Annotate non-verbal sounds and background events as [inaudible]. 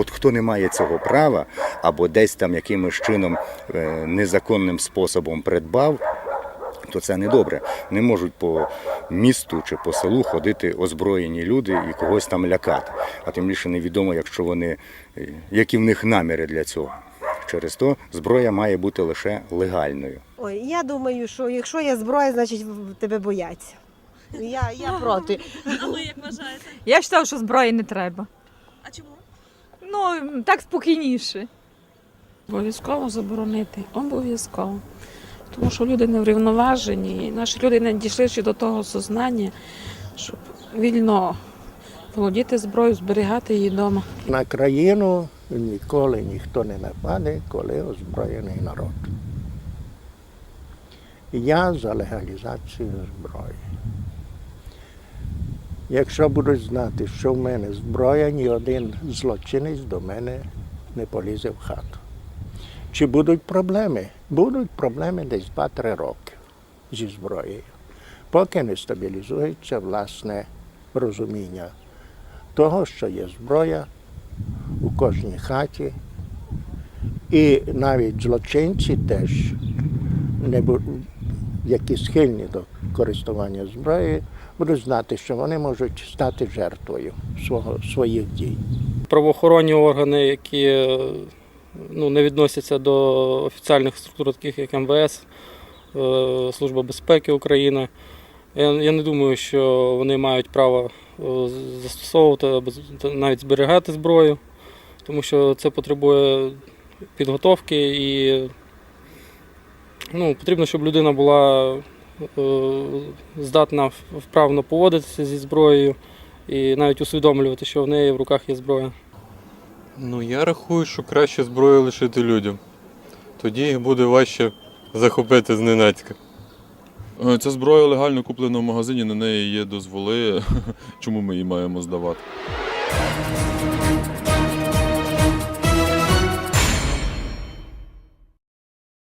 от хто не має цього права, або десь там якимось чином е, незаконним способом придбав, то це не добре. Не можуть по місту чи по селу ходити озброєні люди і когось там лякати. А тим більше невідомо, якщо вони, е, які в них наміри для цього. Через то зброя має бути лише легальною. Ой, я думаю, що якщо є зброя, значить тебе бояться. Я, я [laughs] проти. А ви як вважаєте? Я вважаю, що зброї не треба. А чому? Ну, так спокійніше. Обов'язково заборонити. Обов'язково. Тому що люди не врівноважені, і наші люди не дійшли ще до того сознання, щоб вільно володіти зброєю, зберігати її вдома. На країну ніколи ніхто не нападе, коли озброєний народ. Я за легалізацію зброї. Якщо будуть знати, що в мене зброя, ні один злочинець до мене не полізе в хату. Чи будуть проблеми? Будуть проблеми десь 2-3 роки зі зброєю, поки не стабілізується власне розуміння того, що є зброя у кожній хаті. І навіть злочинці теж, які схильні до користування зброєю, будуть знати, що вони можуть стати жертвою свого, своїх дій. правоохоронні органи, які е, ну, не відносяться до офіціальних структур, таких як МВС, е, Служба безпеки України. Я, я не думаю, що вони мають право е, застосовувати або навіть зберігати зброю, тому що це потребує підготовки і ну, потрібно, щоб людина була здатна вправно поводитися зі зброєю і навіть усвідомлювати, що в неї в руках є зброя. Ну, я рахую, що краще зброю лишити людям. Тоді їх буде важче захопити зненацька. Е, Ця зброя легально куплена в магазині, на неї є дозволи. [laughs] Чому ми її маємо здавати?